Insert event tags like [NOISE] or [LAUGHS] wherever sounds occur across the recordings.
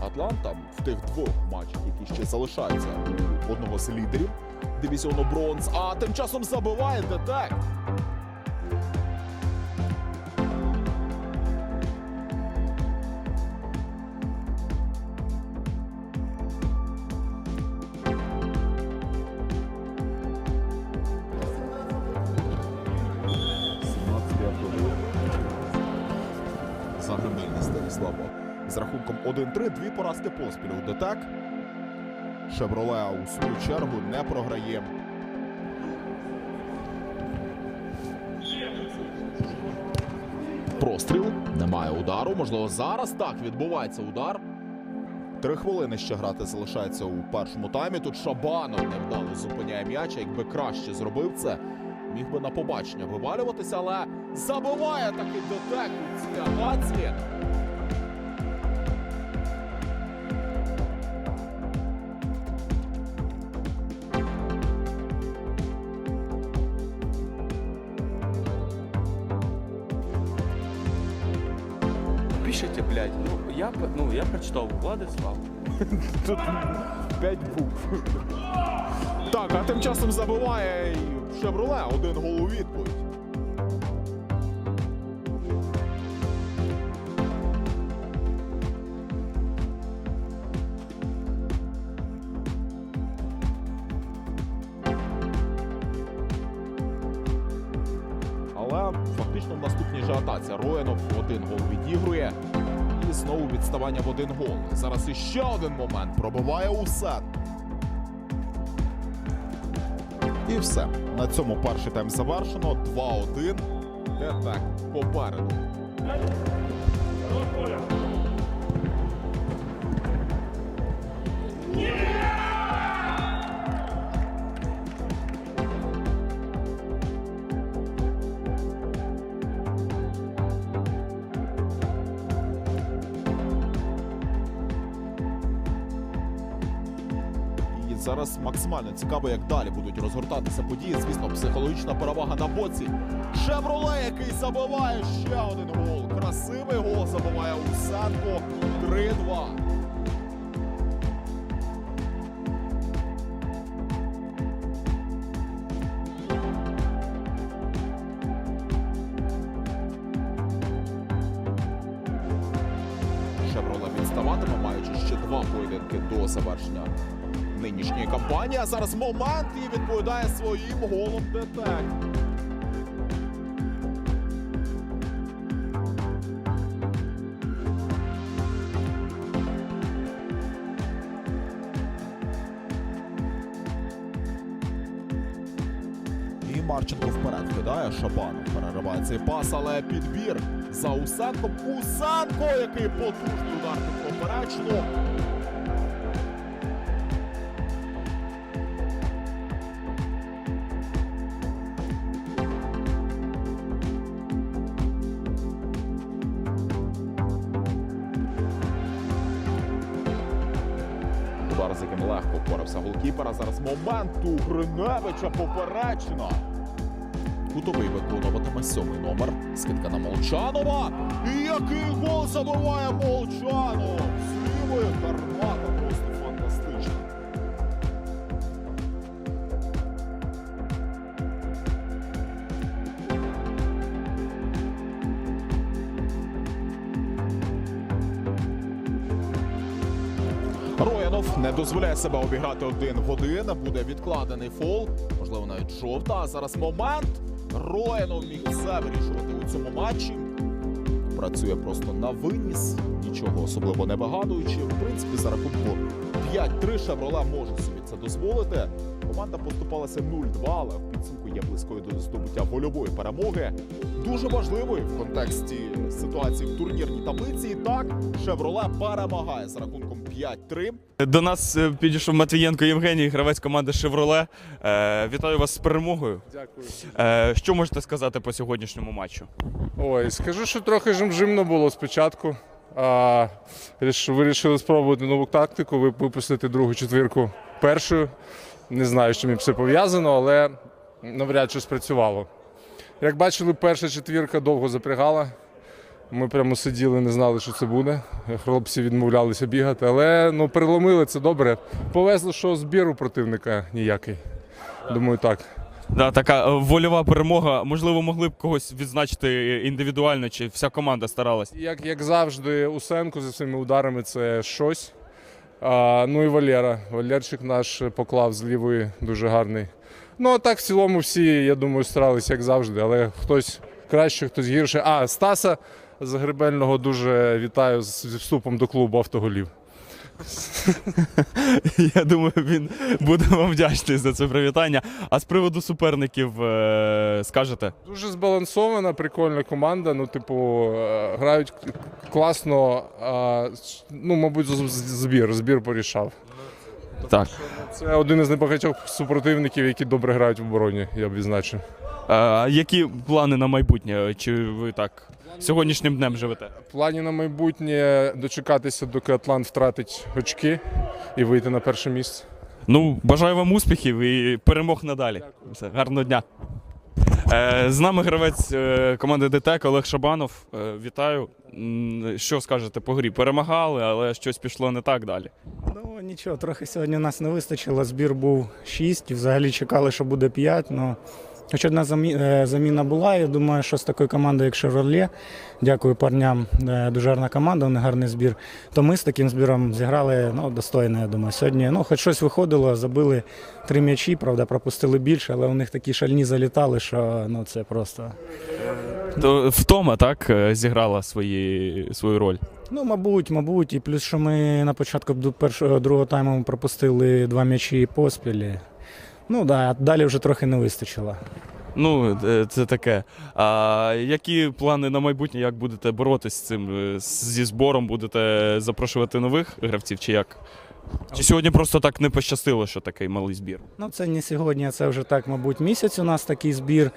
Атланта в тих двох матчах, які ще залишаються одного з лідерів дивізіону бронз, а тим часом забиває детек. Загребельний Станіславо. З рахунком 1-3, дві поразки поспіль у ДТЕК. Шевроле у свою чергу не програє. Простріл. Немає удару. Можливо, зараз так відбувається удар. Три хвилини ще грати залишається у першому таймі. Тут Шабанов невдало зупиняє м'яч. Якби краще зробив це, міг би на побачення вивалюватися, але забиває таки ДТЕК у цій атаці. Пишите, блядь. Ну, я, ну, я прочитал Владислав. [LAUGHS] Тут п'ять букв. Так, а тим часом забиває і Шевроле один гол у відповідь. Але фактично в наступній же атаці Роянов один гол відігрує. Знову відставання в один гол. Зараз іще один момент. Пробиває усе. І все. На цьому перший тайм завершено. 2-1. Де так попереду. І зараз максимально цікаво, як далі будуть розгортатися події. Звісно, психологічна перевага на боці. Шевроле, який забиває ще один гол. Красивий гол забиває Усенко. 3-2. Шевроле відставатиме, маючи ще два поєдинки до завершення нинішньої кампанії. А зараз момент і відповідає своїм голом ДТЕК. І Марченко вперед кидає Шабанов. Перериває цей пас, але підбір за Усенком. Усенко, який потужний удар під поперечну. З яким легко впорався голкіпера. Зараз момент у Гриневича поперечно. Кутовий виконуватиме сьомий номер. Скидка на Молчанова. І який гол забиває Молчанов! З лівої Роянов не дозволяє себе обіграти один в один. Буде відкладений фол. Можливо, навіть жовта. Зараз момент. Роянов міг все вирішувати у цьому матчі. Працює просто на виніс, нічого особливо не вигадуючи. В принципі, за рахунку 5-3 Шевроле може собі це дозволити. Команда поступалася 0-2, але в підсумку є близькою до здобуття вольової перемоги. Дуже важливою в контексті ситуації в турнірній таблиці. І так, Шевроле перемагає з рахунком 5-3. До нас е, підійшов Матвієнко Євгеній, гравець команди Шевроле. Е, вітаю вас з перемогою. Дякую. Е, що можете сказати по сьогоднішньому матчу? Ой, скажу, що трохи жимжимно було спочатку. А, ріш- вирішили спробувати нову тактику, вип- випустити другу четвірку першою. Не знаю, з чим це пов'язано, але навряд чи спрацювало. Як бачили, перша четвірка довго запрягала. Ми прямо сиділи, не знали, що це буде. Хлопці відмовлялися бігати, але ну, переломили це добре. Повезло, що збіру противника ніякий. Думаю, так. Да, така е, вольова перемога. Можливо, могли б когось відзначити індивідуально, чи вся команда старалась. Як, як завжди, Усенко зі своїми ударами це щось. А, ну і Валера. Валерчик наш поклав з лівої дуже гарний. Ну, а так в цілому всі, я думаю, старалися, як завжди, але хтось краще, хтось гірше. А, Стаса Загребельного дуже вітаю з вступом до клубу автоголів. [LAUGHS] Я думаю, він буде вам вдячний за це привітання. А з приводу суперників е, скажете? Дуже збалансована, прикольна команда. Ну, типу, е, грають класно. Ну, мабуть, збір, збір порішав. Так. Це один із небагатьох супротивників, які добре грають в обороні, я б відзначив. А які плани на майбутнє? Чи ви так сьогоднішнім днем живете? Плані на майбутнє дочекатися, доки Атлант втратить очки і вийти на перше місце. Ну, бажаю вам успіхів і перемог надалі. Все, гарного дня. Е, з нами гравець е, команди ДТЕК Олег Шабанов. Е, вітаю. Що скажете по грі? Перемагали, але щось пішло не так далі. Ну нічого, трохи сьогодні нас не вистачило. Збір був 6, взагалі чекали, що буде 5. Ну, хоч одна е, заміна була. Я думаю, що з такою командою, як Шевроле, дякую парням, е, дуже гарна команда, вони гарний збір. То ми з таким збіром зіграли ну, достойно, я думаю. Сьогодні ну, хоч щось виходило, забили три м'ячі, правда, пропустили більше, але у них такі шальні залітали, що ну, це просто. То втома так е, зіграла свої, свою роль. Ну, мабуть, мабуть, і плюс, що ми на початку першого другого тайму пропустили два м'ячі поспіль. Ну да, далі вже трохи не вистачило. Ну, е, це таке. А які плани на майбутнє? Як будете боротися з цим? Е, Зі збором будете запрошувати нових гравців, чи як? Чи сьогодні просто так не пощастило, що такий малий збір? Ну, це не сьогодні, а це вже так, мабуть, місяць у нас такий збір.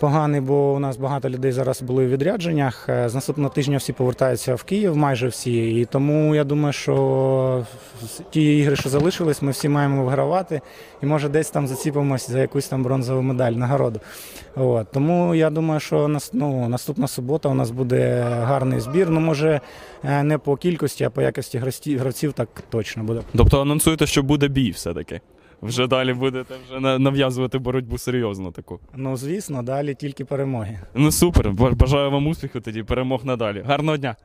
Поганий, бо у нас багато людей зараз були у відрядженнях. Е, З наступного тижня всі повертаються в Київ, майже всі. І тому я думаю, що ті ігри, що залишились, ми всі маємо вигравати. І може десь там заціпимося за якусь там бронзову медаль нагороду. От. Тому я думаю, що нас, ну, наступна субота у нас буде гарний збір. Ну, може, е, не по кількості, а по якості гравці- гравців так точно буде. Тобто анонсуєте, що буде бій все-таки. Вже далі будете вже на- нав'язувати боротьбу серйозно таку. Ну, звісно, далі тільки перемоги. Ну супер. Ба- Бажаю вам успіху тоді, перемог надалі. Гарного дня.